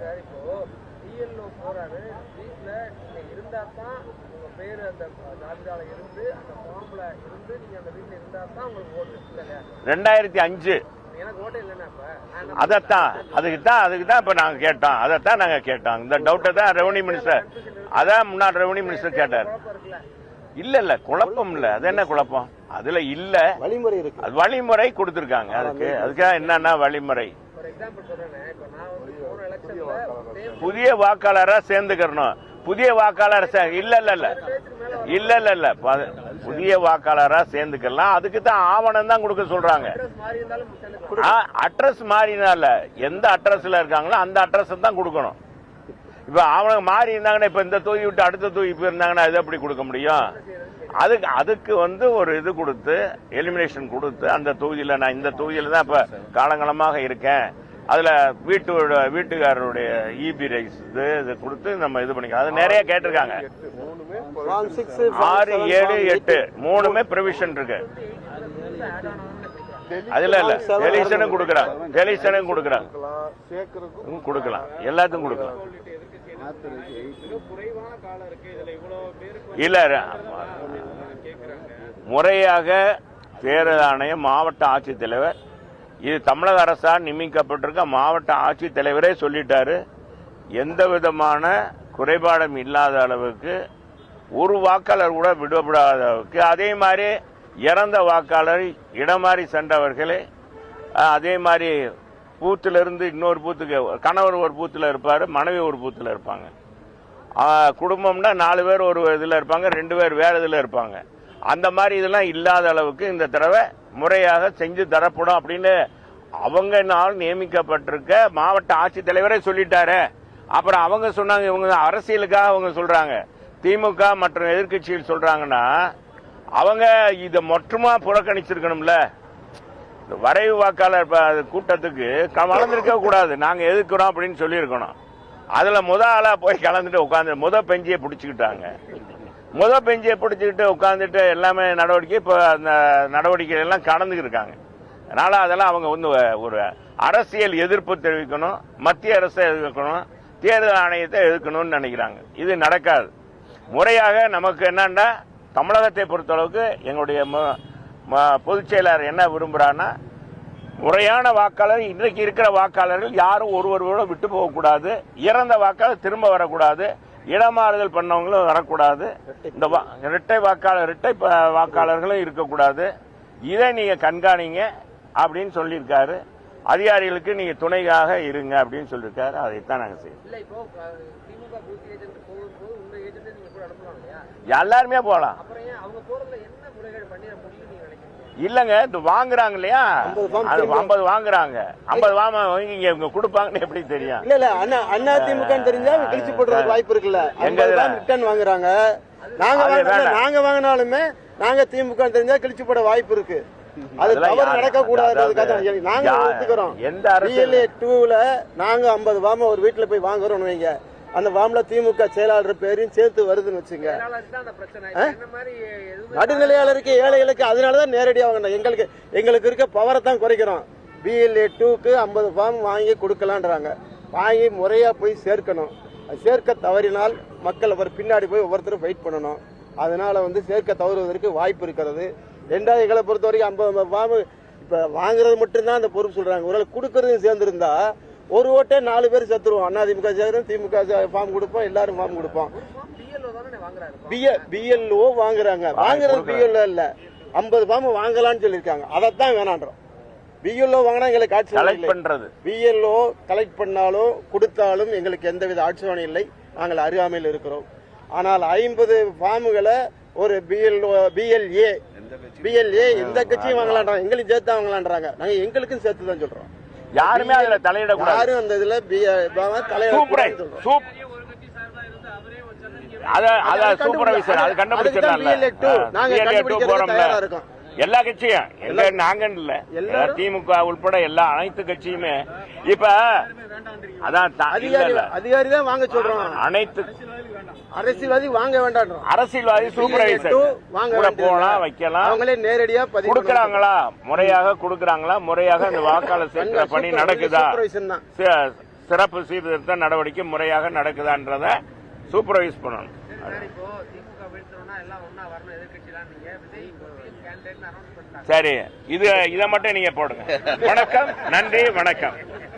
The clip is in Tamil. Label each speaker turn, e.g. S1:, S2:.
S1: சார் இப்போ டிஎல்ஓ போறாரு. வீட்டுல நீங்க இருந்தா தான் உங்க பேரு அந்த ஜாதிரால இருந்து அந்த ஃபார்ம்ல இருந்து நீங்க அந்த வீட்டுல இருந்தா தான் உங்களுக்கு ஓட்டு இல்லையா
S2: ரெண்டாயிரத்தி அஞ்சு.
S1: எனக்கு ஓட்டே இல்லைன்னா
S2: அதைத்தான். அதுக்கு தான் அதுக்கு தான் இப்போ நாங்கள் கேட்டோம். அதைத்தான் நாங்கள் கேட்டோம். இந்த டவுட்டை தான் ரெவன்யூ மினிஸ்டர் அதான் முன்னாள் ரெவன்யூ மினிஸ்டர் கேட்டார். இல்ல இல்ல குழப்பம் இல்ல. அது என்ன குழப்பம்? அதுல இல்ல.
S3: வழிமுறை இருக்கு.
S2: அது வழிமுறை கொடுத்திருக்காங்க. அதுக்கு அதுக்காக என்னன்னா வழிமுறை. புதிய வாக்காளரா சேர்ந்துக்கிறணும். புதிய வாக்காளர் சே- இல்ல இல்ல இல்ல. இல்ல இல்ல இல்ல. புதிய வாக்காளரா சேர்ந்துக்கலாம். அதுக்கு தான் ஆவணம் தான் கொடுக்க சொல்றாங்க. அட்ரஸ் மாறினால எந்த அட்ரஸ்ல இருக்காங்களோ அந்த அட்ரஸ் தான் கொடுக்கணும். இப்ப அவங்க மாறி இருந்தாங்கன்னா இப்ப இந்த தொகுதி விட்டு அடுத்த தொகுதி போயிருந்தாங்கன்னா இது எப்படி கொடுக்க முடியும்? அதுக்கு அதுக்கு வந்து ஒரு இது கொடுத்து எலிமினேஷன் கொடுத்து அந்த தொகுதியில நான் இந்த தொகுதியில தான் இப்ப காலங்காலமாக இருக்கேன். அதுல வீட்டோட வீட்டுக்காரருடைய இபி ரைஸ் இது இது கொடுத்து நம்ம இது பண்ணிக்கலாம். அது நிறைய கேட்டிருக்காங்க. ஆறு ஏழு எட்டு மூணுமே ப்ரொவிஷன் இருக்கு. அதுல இல்ல டெலிஷனும் கொடுக்கலாம். டெலிஷனும் கொடுக்கலாம். கொடுக்கலாம். எல்லாத்துக்கும் கொடுக்கலாம். இல்ல முறையாக தேர்தல் ஆணையம் மாவட்ட ஆட்சித்தலைவர் இது தமிழக அரசால் நியமிக்கப்பட்டிருக்க மாவட்ட ஆட்சித்தலைவரே சொல்லிட்டாரு. எந்த விதமான குறைபாடும் இல்லாத அளவுக்கு ஒரு வாக்காளர் கூட விடப்படாத அளவுக்கு அதே மாதிரி இறந்த வாக்காளர் இடமாறி சென்றவர்களே அதே மாதிரி பூத்திலிருந்து இன்னொரு பூத்துக்கு கணவர் ஒரு பூத்தில் இருப்பார் மனைவி ஒரு பூத்தில் இருப்பாங்க. குடும்பம்னா நாலு பேர் ஒரு இதில் இருப்பாங்க ரெண்டு பேர் வேறு இதில் இருப்பாங்க. அந்த மாதிரி இதெல்லாம் இல்லாத அளவுக்கு இந்த தடவை முறையாக செஞ்சு தரப்படும் அப்படின்னு அவங்க நாள் நியமிக்கப்பட்டிருக்க மாவட்ட ஆட்சித்தலைவரே சொல்லிட்டாரு. அப்புறம் அவங்க சொன்னாங்க இவங்க அரசியலுக்காக அவங்க சொல்கிறாங்க திமுக மற்றும் எதிர்க்கட்சிகள் சொல்கிறாங்கன்னா அவங்க இதை மொத்தமா புறக்கணிச்சிருக்கணும்ல. இந்த வரைவு வாக்காளர் கூட்டத்துக்கு க- கூடாது. நாங்க எதிர்க்கிறோம் அப்படின்னு சொல்லியிருக்கணும். அதுல முத ஆளா போய் கலந்துட்டு உட்காந்து முத பெஞ்சியை பிடிச்சுக்கிட்டாங்க. முத பெஞ்சியை பிடிச்சிக்கிட்டு உட்காந்துட்டு எல்லாமே நடவடிக்கை இப்போ அந்த நடவடிக்கை எல்லாம் கடந்துக்கிட்டு இருக்காங்க. அதனால அதெல்லாம் அவங்க வந்து ஒரு அரசியல் எதிர்ப்பு தெரிவிக்கணும் மத்திய அரசை எதிர்க்கணும் தேர்தல் ஆணையத்தை எதிர்க்கணும்னு நினைக்கிறாங்க. இது நடக்காது. முறையாக நமக்கு என்னன்னா தமிழகத்தை பொறுத்தளவுக்கு எங்களுடைய ம- பொதுச் செயலாளர் என்ன விரும்புகிறான்னா முறையான வாக்காளர் இன்றைக்கு இருக்கிற வாக்காளர்கள் யாரும் ஒருவரோட விட்டு போகக்கூடாது இறந்த வாக்காளர் திரும்ப வரக்கூடாது இடமாறுதல் பண்ணவங்களும் வரக்கூடாது இந்த வா- இரட்டை வாக்காளர் இரட்டை வாக்காளர்களும் இருக்கக்கூடாது இதை நீங்க கண்காணிங்க அப்படின்னு சொல்லியிருக்காரு. அதிகாரிகளுக்கு நீங்க துணையாக இருங்க அப்படின்னு சொல்லியிருக்காரு. அதைத்தான் நாங்கள் செய்யறோம். எல்லாருமே போகலாம். இல்லங்க இந்த வாங்குறாங்க இல்லையா?
S3: 50 form
S2: அது ஐம்பது வாங்குறாங்க. ஐம்பது வாங்கி இங்க இவங்க கொடுப்பாங்கன்னு எப்படி தெரியும்?
S3: இல்ல இல்ல அண்ணா அண்ணா திமுக தெரிஞ்சா கிழிச்சு போடுறதுக்கு வாய்ப்பு இருக்குல்ல.
S2: எங்க இதுல?
S3: ரிட்டர்ன் வாங்குறாங்க. நாங்க. நாங்க வாங்கினாலுமே நாங்க திமுக தெரிஞ்சா கிழிச்சு போட வாய்ப்பு இருக்கு. அது தவறு நடக்க
S2: அதாவது
S3: நாங்க ஒத்துக்கிறோம்.
S2: எந்த அரசியல்
S3: டூல நாங்க ஐம்பது வாம ஒரு வீட்டுல போய் வாங்குறோம் வைங்க. அந்த வாம்ல திமுக செயலாளர் பேரையும் சேர்த்து வருதுன்னு வச்சுங்க. நடுநிலையாளருக்கு ஏழைகளுக்கு அதனாலதான் நேரடியாக வாங்கணும் எங்களுக்கு எங்களுக்கு இருக்க பவரை தான் குறைக்கிறோம். பிஎல்ஏ டூக்கு ஐம்பது ஃபார்ம் வாங்கி கொடுக்கலான்றாங்க. வாங்கி முறையா போய் சேர்க்கணும். சேர்க்க தவறினால் மக்கள் அவர் பின்னாடி போய் ஒவ்வொருத்தரும் வெயிட் பண்ணணும். அதனால வந்து சேர்க்க தவறுவதற்கு வாய்ப்பு இருக்கிறது. ரெண்டாவது எங்களை பொறுத்த வரைக்கும் ஐம்பது ஃபார்ம் இப்ப வாங்குறது மட்டும்தான் அந்த பொறுப்பு சொல்றாங்க. ஒரு கொடுக்கறதையும் சேர்ந்திருந்தா ஒரு ஓட்டே நாலு பேர் சேர்த்துருவோம் அதிமுக சேரும் திமுக ஃபார்ம் கொடுப்போம் எல்லாரும் ஃபார்ம் கொடுப்போம்.
S1: பிஎல்ஓ
S3: வாங்குறாங்க. வாங்குறது பிஎல்ஓ இல்ல. ஐம்பது ஃபார்ம் வாங்கலாம்னு சொல்லியிருக்காங்க. அதைத்தான் வேணான்றோம். பிஎல்ஓ வாங்கினா எங்களுக்கு ஆட்சி
S2: பண்றது.
S3: பிஎல்ஓ கலெக்ட் பண்ணாலும் கொடுத்தாலும் எங்களுக்கு எந்தவித ஆட்சேபனை இல்லை. நாங்கள் அறியாமையில் இருக்கிறோம். ஆனால் ஐம்பது ஃபார்முகளை ஒரு பிஎல்ஓ பிஎல்ஏ பிஎல்ஏ எந்த கட்சியும் வாங்கலான்றாங்க எங்களையும் சேர்த்து வாங்கலான்றாங்க நாங்க எங்களுக்கும் சேர்த்து தான் சொல்றோம்.
S2: யாருமே அதுல தலையிடக்கூடாது
S3: யாரும் அந்த இதுல தலையிட
S2: சூப் அத அத சூப்பர்வைசர் அது
S3: இருக்கோம்.
S2: எல்லா கட்சியும் எங்க நாங்க இல்ல
S3: எல்லாரும்?
S2: திமுக உள்பட எல்லா அனைத்து கட்சியுமே இப்ப அதான்.
S3: அதிகாரி தான் வாங்க சொல்றோம்
S2: அனைத்து
S3: அரசியல்வாதி வாங்க வேண்டாம்ன்றோம்
S2: அரசியல்வாதி சூப்பர்வைசர்
S3: வாங்க
S2: போலாம். வைக்கலாம்.
S3: அவங்களே நேரடியா பதிவு
S2: கொடுக்கறாங்களா? முறையாக கொடுக்கறாங்களா? முறையாக அந்த வாக்காளர் சேர்க்கிற பணி நடக்குதா? சிறப்பு சீர்திருத்த நடவடிக்கை முறையாக நடக்குதான்றத சூப்பர்வைஸ் பண்ணணும். சரி இது இதை மட்டும் நீங்க போடுங்க. வணக்கம் நன்றி வணக்கம்.